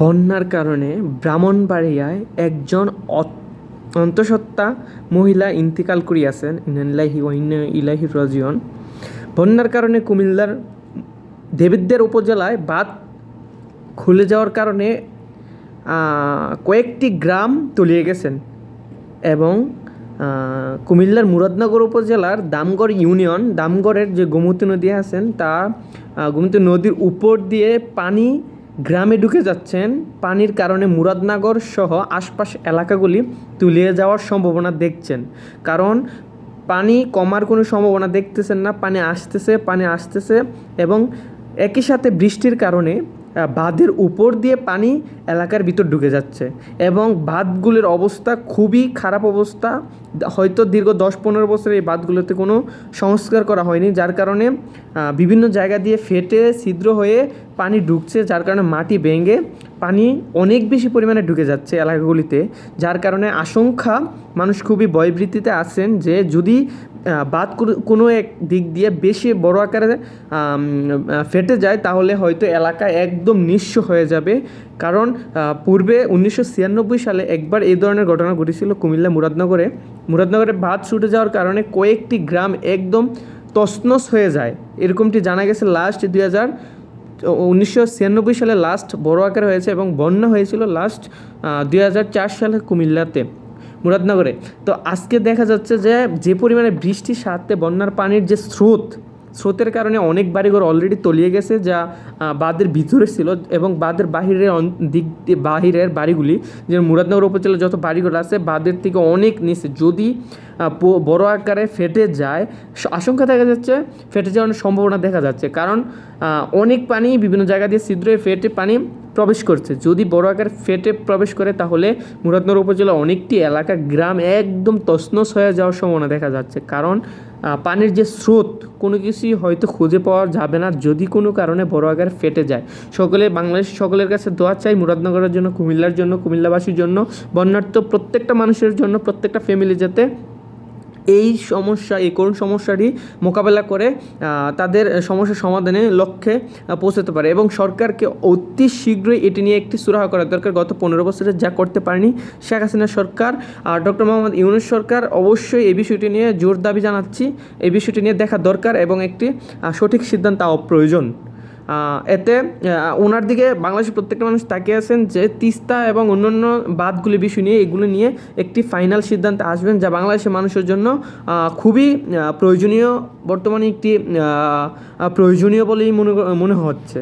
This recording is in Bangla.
বন্যার কারণে ব্রাহ্মণবাড়িয়ায় একজন অন্তঃসত্ত্বা মহিলা ইন্তিকাল করিয়াছেন। ইনালিল্লাহি ওয়া ইন্না ইলাইহি রাজিউন। বন্যার কারণে কুমিল্লার দেবিদ্দের উপজেলায় বাঁধ খুলে যাওয়ার কারণে কয়েকটি গ্রাম তলিয়ে গেছেন এবং কুমিল্লার মুরাদনগর উপজেলার দামগড় ইউনিয়ন, দামগড়ের যে গোমতী নদী আছেন, তা গোমতী নদীর উপর দিয়ে পানি গ্রামে ঢুকে যাচ্ছেন। পানির কারণে মুরাদনগর সহ আশপাশ এলাকাগুলি তুলিয়ে যাওয়ার সম্ভাবনা দেখছেন। কারণ পানি কমার কোনো সম্ভাবনা দেখতেছেন না, পানি আসতেছে পানি আসতেছে এবং একই সাথে বৃষ্টির কারণে বাঁধের উপর দিয়ে পানি এলাকার ভিতর ঢুকে যাচ্ছে এবং বাঁধগুলির অবস্থা খুবই খারাপ অবস্থা। হয়তো দীর্ঘ দশ পনেরো বছর এই বাঁধগুলোতে কোনো সংস্কার করা হয়নি, যার কারণে বিভিন্ন জায়গা দিয়ে ফেটে ছিদ্র হয়ে পানি ঢুকছে, যার কারণে মাটি ভেঙে পানি অনেক বেশি পরিমাণে ঢুকে যাচ্ছে এলাকাগুলিতে, যার কারণে আশঙ্কা মানুষ খুবই ভয়ভীতিতে আছেন যে যদি বাদ কোনো- এক দিক দিয়ে বেশি বড় আকারে ফেটে যায়, তাহলে হয়তো এলাকা একদম নিঃস্ব হয়ে যাবে। কারণ পূর্বে উনিশশো ছিয়ানব্বই সালে একবার এই ধরনের ঘটনা ঘটেছিল কুমিল্লা মুরাদনগরে। মুরাদনগরে বাঁধ ছুটে যাওয়ার কারণে কয়েকটি গ্রাম একদম তছনছ হয়ে যায়। এরকমটি জানা গেছে লাস্ট দুই হাজার, উনিশশো সালে লাস্ট বড় আকারে হয়েছে এবং বন্যা হয়েছিল লাস্ট দুই হাজার চার সালে কুমিল্লাতে। মুরাদনগরে। তো আজকে দেখা যাচ্ছে যে যে পরিমাণে বৃষ্টির সাথে বন্যার পানির যে স্রোত, স্রোতের কারণে অনেক বাড়িঘর অলরেডি তলিয়ে গেছে যা বাঁধের ভিতরে ছিল এবং বাঁধের বাহিরের দিক বাহিরের বাড়িগুলি যে মুরাদনগর উপজেলার যত বাড়িঘর আছে, বাঁধের থেকে অনেক নিচে। যদি বড় আকারে ফেটে যায় আশঙ্কা দেখা যাচ্ছে, ফেটে যাওয়ার সম্ভাবনা দেখা যাচ্ছে। কারণ অনেক পানি বিভিন্ন জায়গা দিয়ে ছিদ্র ফেটে পানি প্রবেশ করছে। যদি বড় আকার ফেটে প্রবেশ করে, তাহলে মুরাদনগর উপজেলা অনেকটি এলাকা, গ্রাম একদম তসনস হয়ে যাওয়ার সম্ভাবনা দেখা যাচ্ছে। কারণ পানির যে স্রোত, কোনো কিছুই হয়তো খুঁজে পাওয়া যাবে না যদি কোনো কারণে বড় আকার ফেটে যায়। সকলে, বাংলাদেশ সকলের কাছে দোয়া চাই মুরাদনগরের জন্য, কুমিল্লার জন্য, কুমিল্লাবাসীর জন্য, বন্যার্থ প্রত্যেকটা মানুষের জন্য, প্রত্যেকটা ফ্যামিলি যাতে এই সমস্যা, এই করুণ সমস্যাটি মোকাবেলা করে তাদের সমস্যা সমাধানের লক্ষ্যে পৌঁছাতে পারে এবং সরকারকে অতি শীঘ্রই এটি নিয়ে একটি সুরাহা করা দরকার। গত পনেরো বছরে যা করতে পারেনি শেখ হাসিনা সরকার, আর ডক্টর মোহাম্মদ ইউনুস সরকার, অবশ্যই এই বিষয়টি নিয়ে জোর দাবি জানাচ্ছি। এই বিষয়টি নিয়ে দেখা দরকার এবং একটি সঠিক সিদ্ধান্ত প্রয়োজন। এতে ওনার দিকে বাংলাদেশের প্রত্যেকটা মানুষ তাকিয়ে আছেন যে তিস্তা এবং অন্যান্য বাদগুলি বিষয় নিয়ে, এগুলো নিয়ে একটি ফাইনাল সিদ্ধান্তে আসবেন যা বাংলাদেশের মানুষের জন্য খুবই প্রয়োজনীয়, বর্তমানে একটি প্রয়োজনীয় বলেই মনে মনে হচ্ছে।